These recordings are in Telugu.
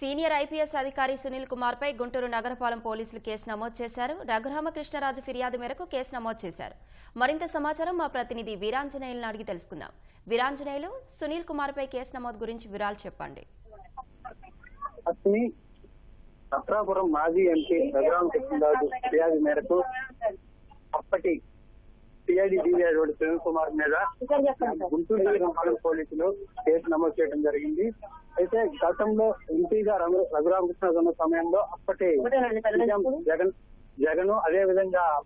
సీనియర్ ఐపీఎస్ అధికారి సునీల్ కుమార్ పై గుంటూరు నగరపాలెం పోలీసులు కేసు నమోదు చేశారు. రఘురామకృష్ణరాజు ఫిర్యాదు మేరకు కేసు నమోదు చేశారు. మరింత సమాచారం మా ప్రతినిధి వీరాంజనేయులను అడిగి తెలుసుకుందాం. వీరాంజనేయులు సునీల్ కుమార్ పై కేసు నమోదు గురించి వివరాలు చెప్పండి. సత్రాపురం మాజీ ఎంపీ రఘురామకృష్ణరాజు ఫిర్యాదు మేరకు అప్పటి సిఐడి రోడ్ సునీల్ కుమార్ మీద గుంటూరు నగరపాలెం పోలీసులు కేసు నమోదు చేయడం జరిగింది. అయితే గతంలో ఎంపీగా రఘు- రఘురామకృష్ణరాజు ఉన్న సమయంలో అప్పటి జగన్ జగన్ అదే విధంగా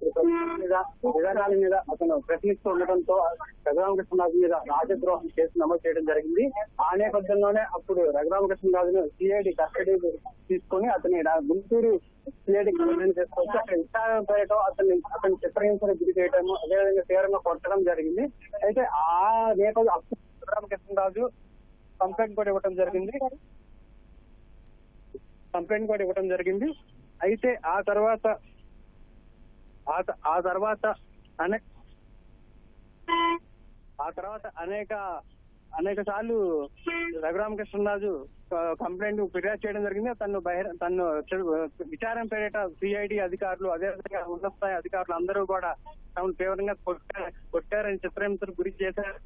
మీద విధానాల మీద అతను ప్రశ్నిస్తూ ఉండటంతో రఘురామకృష్ణరాజు మీద రాజద్రోహం కేసు నమోదు చేయడం జరిగింది. ఆ నేపథ్యంలోనే అప్పుడు రఘురామకృష్ణరాజును సిఐడి కస్టడీ తీసుకొని అతని గుంటూరు సిఐడి కంప్లైంట్ చేసుకొచ్చి అక్కడ విచారణ అతన్ని అతని చిత్రహింసను గురి చేయటం అదేవిధంగా తీవ్రంగా కొట్టడం జరిగింది. అయితే ఆ నేపథ్యం అప్పుడు రాజు కంప్లైంట్ కూడా ఇవ్వడం జరిగింది. కంప్లైంట్ కూడా ఇవ్వడం జరిగింది. అయితే ఆ తర్వాత ఆ త- ఆ తర్వాత అనే ఆ తర్వాత అనేక అనేక సార్లు రఘురామకృష్ణరాజు కంప్లైంట్ ఫిర్యాదు చేయడం జరిగింది. తను బహిర తను విచారం విచారణ పేరిట సిఐడి అధికారులు అదేవిధంగా ఉన్నత స్థాయి అధికారులు అందరూ కూడా తమను తీవ్రంగా కొట్టారు కొట్టారని చిత్రహింసలు గురి చేశారు.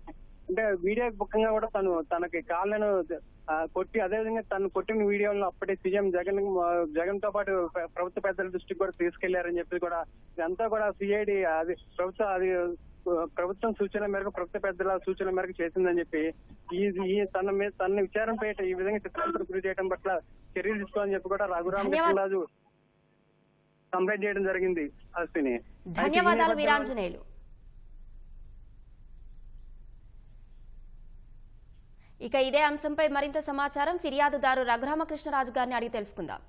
అంటే వీడియో ముఖ్యంగా కూడా తను తనకి కాళ్ళను కొట్టి అదేవిధంగా తను కొట్టిన వీడియోలను అప్పటి సీఎం జగన్ జగన్తో పాటు ప్రభుత్వ పెద్దల దృష్టికి కూడా తీసుకెళ్ళారని చెప్పి కూడా ఇదంతా కూడా సిఐడి అది ప్రభుత్వ అది ప్రభుత్వం సూచన మేరకు ప్రభుత్వ పెద్దల సూచన మేరకు చేసిందని చెప్పి ఈ ఈ తన మీద తన విచారం పేట ఈ విధంగా చిత్రాంతరం గురి చేయడం పట్ల చర్యలు తీసుకోవాలని చెప్పి కూడా రఘురామకృష్ణరాజు కంప్లైంట్ చేయడం జరిగింది అశ్విని ధన్యవాదాలు వీరాంజనేయులు. ఇక ఇదే అంశంపై మరింత సమాచారం. ఫిర్యాదుదారు రఘురామకృష్ణరాజు గారిని అడిగి తెలుసుకుందాం.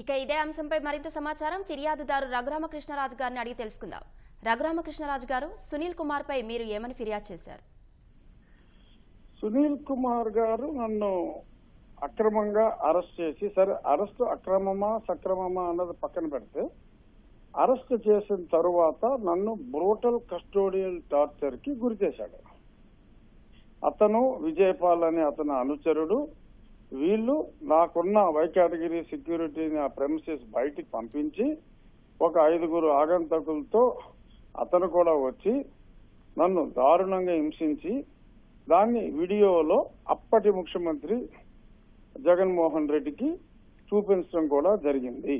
ఇక ఇదే అంశంపై మరింత సమాచారం ఫిర్యాదుదారు రఘురామకృష్ణరాజు గారిని అడిగి తెలుసుకుందాం. రఘురామకృష్ణరాజు గారు సునీల్ కుమార్ పై మీరు ఏమని ఫిర్యాదు చేశారు? సునీల్ కుమార్ గారు నన్ను అక్రమంగా అరెస్ట్ చేసి సరే అరెస్ట్ అక్రమమా సక్రమమా అన్నది పక్కన పెడితే అరెస్ట్ చేసిన తరువాత నన్ను బ్రూటల్ కస్టోడియల్ టార్చర్కి గురి చేశాడు. అతను విజయపాల్ అనే అతని అనుచరుడు వీళ్ళు నాకున్న వై కేటగిరీ సెక్యూరిటీని ఆ ప్రెమిసెస్ బయటికి పంపించి ఒక ఐదుగురు ఆగంతకులతో అతను కూడా వచ్చి నన్ను దారుణంగా హింసించి దాన్ని వీడియోలో అప్పటి ముఖ్యమంత్రి జగన్మోహన్ రెడ్డికి చూపించడం కూడా జరిగింది.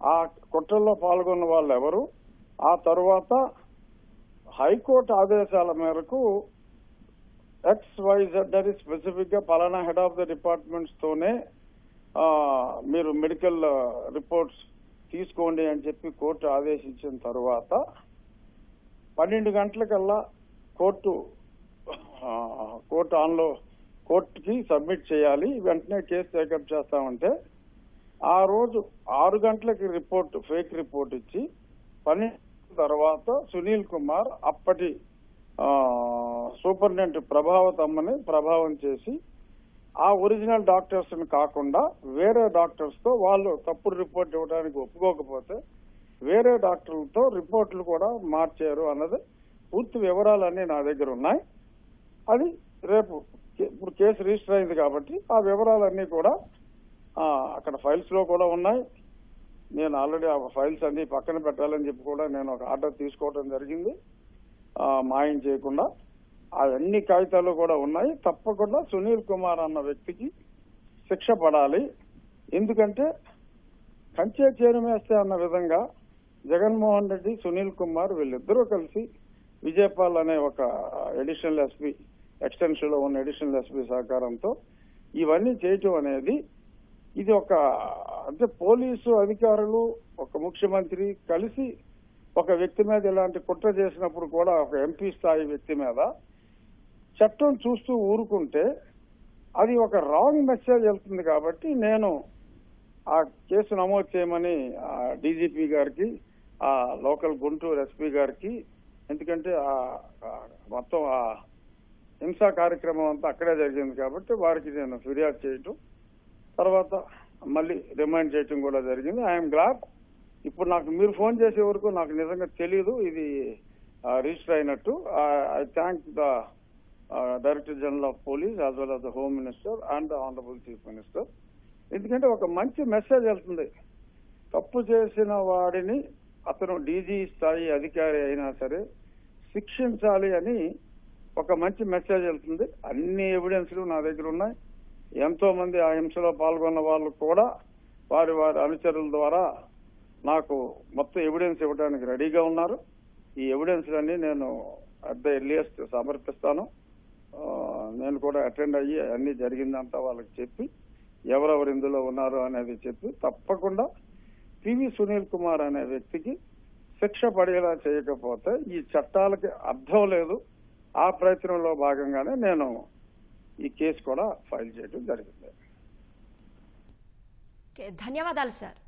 ఆ కుట్రల్లో పాల్గొన్న వాళ్ళు ఎవరు ఆ తర్వాత హైకోర్టు ఆదేశాల మేరకు ఎక్స్ వైజెడ్ అని స్పెసిఫిక్గా పలానా హెడ్ ఆఫ్ ద డిపార్ట్మెంట్స్ తోనే మీరు మెడికల్ రిపోర్ట్స్ తీసుకోండి అని చెప్పి కోర్టు ఆదేశించిన తర్వాత పన్నెండు గంటలకల్లా కోర్టు కోర్టు ఆన్లో కోర్టుకి సబ్మిట్ చేయాలి. వెంటనే కేసు టేకప్ చేస్తామంటే ఆ రోజు ఆరు గంటలకి రిపోర్ట్ ఫేక్ రిపోర్ట్ ఇచ్చి పన్నెండు తర్వాత సునీల్ కుమార్ అప్పటి సూపరింటెండెంట్ ప్రభావత్ అమ్మని ప్రభావం చేసి ఆ ఒరిజినల్ డాక్టర్స్ కాకుండా వేరే డాక్టర్స్తో వాళ్ళు తప్పుడు రిపోర్ట్ ఇవ్వడానికి ఒప్పుకోకపోతే వేరే డాక్టర్లతో రిపోర్ట్లు కూడా మార్చారు అన్నది పూర్తి వివరాలన్నీ నా దగ్గర ఉన్నాయి. అది రేపు ఇప్పుడు కేసు రిజిస్టర్ అయింది కాబట్టి ఆ వివరాలన్నీ కూడా అక్కడ ఫైల్స్లో కూడా ఉన్నాయి. నేను ఆల్రెడీ ఆ ఫైల్స్ అన్ని పక్కన పెట్టాలని చెప్పి కూడా నేను ఒక ఆర్డర్ తీసుకోవడం జరిగింది. మాయం చేయకుండా అవన్నీ కాగితాలు కూడా ఉన్నాయి. తప్పకుండా సునీల్ కుమార్ అన్న వ్యక్తికి శిక్ష పడాలి. ఎందుకంటే కంచే చేరమేస్తే అన్న విధంగా జగన్మోహన్ రెడ్డి సునీల్ కుమార్ వీళ్ళిద్దరూ కలిసి విజయపాల్ అనే ఒక ఎడిషనల్ ఎస్పీ ఎక్స్టెన్షన్లో ఉన్న ఎడిషనల్ ఎస్పీ సహకారంతో ఇవన్నీ చేయటం అనేది ఇది ఒక అంటే పోలీసు అధికారులు ఒక ముఖ్యమంత్రి కలిసి ఒక వ్యక్తి మీద ఇలాంటి కుట్ర చేసినప్పుడు కూడా ఒక ఎంపీ స్థాయి వ్యక్తి మీద చట్టం చూస్తూ ఊరుకుంటే అది ఒక రాంగ్ మెసేజ్ వెళ్తుంది కాబట్టి నేను ఆ కేసు నమోదు చేయమని డీజీపీ గారికి ఆ లోకల్ గుంటూరు ఎస్పీ గారికి ఎందుకంటే ఆ ఆ మొత్తం ఆ హింసా కార్యక్రమం అంతా అక్కడే జరిగింది కాబట్టి వారికి నేను ఫిర్యాదు చేయటం తర్వాత మళ్ళీ రిమైండ్ చేయటం కూడా జరిగింది. ఐఎమ్ గ్లాడ్ ఇప్పుడు నాకు మీరు ఫోన్ చేసే వరకు నాకు నిజంగా తెలియదు ఇది రిజిస్టర్ అయినట్టు. I thank the director general of police as well as the home minister and the honourable chief minister ఎందుకంటే ఒక మంచి మెసేజ్ వెళ్తుంది. తప్పు చేసిన వాడిని అతను డీజీ స్థాయి అధికారి అయినా సరే శిక్షించాలి అని ఒక మంచి మెసేజ్ వెళ్తుంది. అన్ని ఎవిడెన్స్లు నా దగ్గర ఉన్నాయి. ఎంతో మంది ఆ హింసలో పాల్గొన్న వాళ్ళు కూడా వారి వారి అనుచరుల ద్వారా నాకు మొత్తం ఎవిడెన్స్ ఇవ్వడానికి రెడీగా ఉన్నారు. ఈ ఎవిడెన్స్లన్నీ నేను అట్ ద ఎర్లియస్ట్ సమర్పిస్తాను. నేను కూడా అటెండ్ అయ్యి అన్ని జరిగిందంతా వాళ్ళకి చెప్పి ఎవరెవరు ఇందులో ఉన్నారు అనేది చెప్పి తప్పకుండా పివి సునీల్ కుమార్ అనే వ్యక్తికి శిక్ష పడేలా చేయకపోతే ఈ చట్టాలకి అర్థం లేదు. ఆ ప్రయత్నంలో భాగంగానే నేను ఈ కేసు కూడా ఫైల్ చేయడం జరిగింది. ధన్యవాదాలు సార్.